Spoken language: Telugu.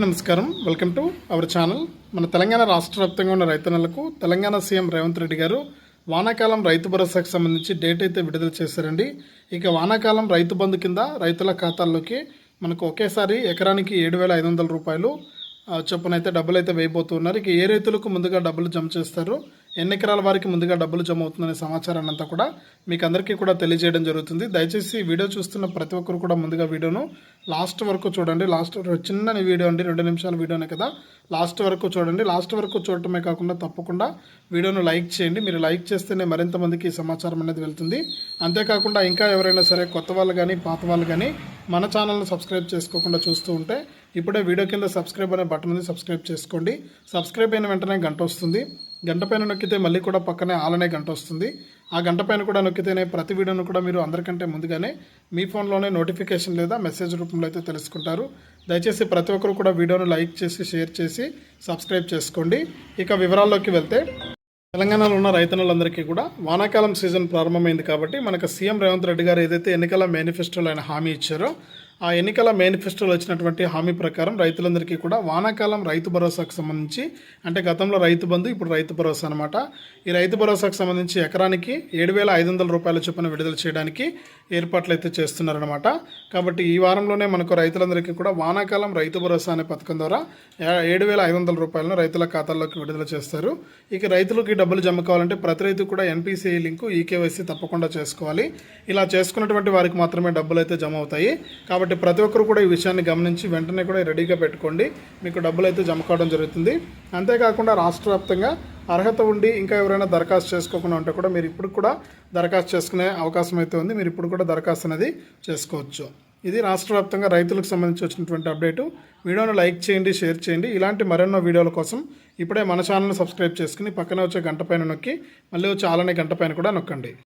నమస్కారం. Welcome to our channel. మన తెలంగాణ రాష్ట్ర వ్యాప్తంగా ఉన్న రైతన్నలకు తెలంగాణ సీఎం రేవంత్ రెడ్డి గారు వానాకాలం రైతు భరోసాకు సంబంధించి డేట్ అయితే విడుదల చేశారండి. ఇక వానాకాలం రైతు బంధు కింద రైతుల ఖాతాల్లోకి మనకు ఒకేసారి ఎకరానికి ఏడు వేల ఐదు వందల రూపాయలు చొప్పున అయితే డబ్బులు అయితే వేయబోతున్నారు. ఇక ఏ రైతులకు ముందుగా డబ్బులు జమ చేస్తారు? ఎన్ని ఎకరాల వారికి ముందుగా డబ్బులు జమ అవుతుందనే సమాచారాన్ని అంతా కూడా మీకు అందరికీ కూడా తెలియజేయడం జరుగుతుంది. దయచేసి వీడియో చూస్తున్న ప్రతి ఒక్కరు కూడా ముందుగా వీడియోను లాస్ట్ వరకు చూడండి. లాస్ట్ చిన్న వీడియో అండి రెండు నిమిషాల వీడియోనే కదా. లాస్ట్ వరకు చూడండి. లాస్ట్ వరకు చూడటమే కాకుండా తప్పకుండా వీడియోను లైక్ చేయండి. మీరు లైక్ చేస్తేనే మరింత మందికి ఈ సమాచారం అనేది వెళ్తుంది. అంతేకాకుండా ఇంకా ఎవరైనా సరే కొత్త వాళ్ళు కానీ పాత వాళ్ళు కానీ మన ఛానల్ని సబ్స్క్రైబ్ చేసుకోకుండా చూస్తూ ఉంటే ఇప్పుడే వీడియో కింద సబ్స్క్రైబ్ అనే బటన్ ఉంది సబ్స్క్రైబ్ చేసుకోండి. సబ్స్క్రైబ్ అయిన వెంటనే గంట వస్తుంది. గంట పైన నొక్కితే మళ్ళీ కూడా పక్కనే ఆలనే గంట వస్తుంది. ఆ గంట పైన కూడా నొక్కితేనే ప్రతి వీడియోను కూడా మీరు అందరికంటే ముందుగానే మీ ఫోన్లోనే నోటిఫికేషన్ లేదా మెసేజ్ రూపంలో అయితే తెలుసుకుంటారు. దయచేసి ప్రతి ఒక్కరు కూడా వీడియోను లైక్ చేసి షేర్ చేసి సబ్స్క్రైబ్ చేసుకోండి. ఇక వివరాల్లోకి వెళ్తే తెలంగాణలో ఉన్న రైతన్నులందరికీ కూడా వానాకాలం సీజన్ ప్రారంభమైంది కాబట్టి మనకు సీఎం రేవంత్ రెడ్డి గారు ఏదైతే ఎన్నికల మేనిఫెస్టోలో ఆయన హామీ ఇచ్చారో ఆ ఎన్నికల మేనిఫెస్టోలో వచ్చినటువంటి హామీ ప్రకారం రైతులందరికీ కూడా వానాకాలం రైతు భరోసాకు సంబంధించి అంటే గతంలో రైతు బంధు ఇప్పుడు రైతు భరోసా అనమాట ఈ రైతు భరోసాకు సంబంధించి ఎకరానికి ఏడు వేల ఐదు వందల రూపాయల చొప్పున విడుదల చేయడానికి ఏర్పాట్లు అయితే చేస్తున్నారనమాట కాబట్టి ఈ వారంలోనే మనకు రైతులందరికీ కూడా వానాకాలం రైతు భరోసా అనే పథకం ద్వారా ఏడు వేల ఐదు వందల రూపాయలను రైతుల ఖాతాల్లోకి విడుదల చేస్తారు. ఇక రైతులకి డబ్బులు జమ కావాలంటే ప్రతి రైతు కూడా ఎన్పిసిఐ లింకు ఈకేవైసీ తప్పకుండా చేసుకోవాలి. ఇలా చేసుకున్నటువంటి వారికి మాత్రమే డబ్బులు అయితే జమ అవుతాయి. కాబట్టి కాబట్టి ప్రతి ఒక్కరు కూడా ఈ విషయాన్ని గమనించి వెంటనే కూడా రెడీగా పెట్టుకోండి. మీకు డబ్బులు అయితే జమ కావడం జరుగుతుంది. అంతేకాకుండా రాష్ట్ర వ్యాప్తంగా అర్హత ఉండి ఇంకా ఎవరైనా దరఖాస్తు చేసుకోకుండా ఉంటే కూడా మీరు ఇప్పుడు కూడా దరఖాస్తు చేసుకునే అవకాశం అయితే ఉంది. మీరు ఇప్పుడు కూడా దరఖాస్తు అనేది చేసుకోవచ్చు. ఇది రాష్ట్ర వ్యాప్తంగా రైతులకు సంబంధించి వచ్చినటువంటి అప్డేటు. వీడియోను లైక్ చేయండి షేర్ చేయండి. ఇలాంటి మరెన్నో వీడియోల కోసం ఇప్పుడే మన ఛానల్ని సబ్స్క్రైబ్ చేసుకుని పక్కనే వచ్చే గంట పైన నొక్కి మళ్ళీ వచ్చే ఆలనే గంట పైన కూడా నొక్కండి.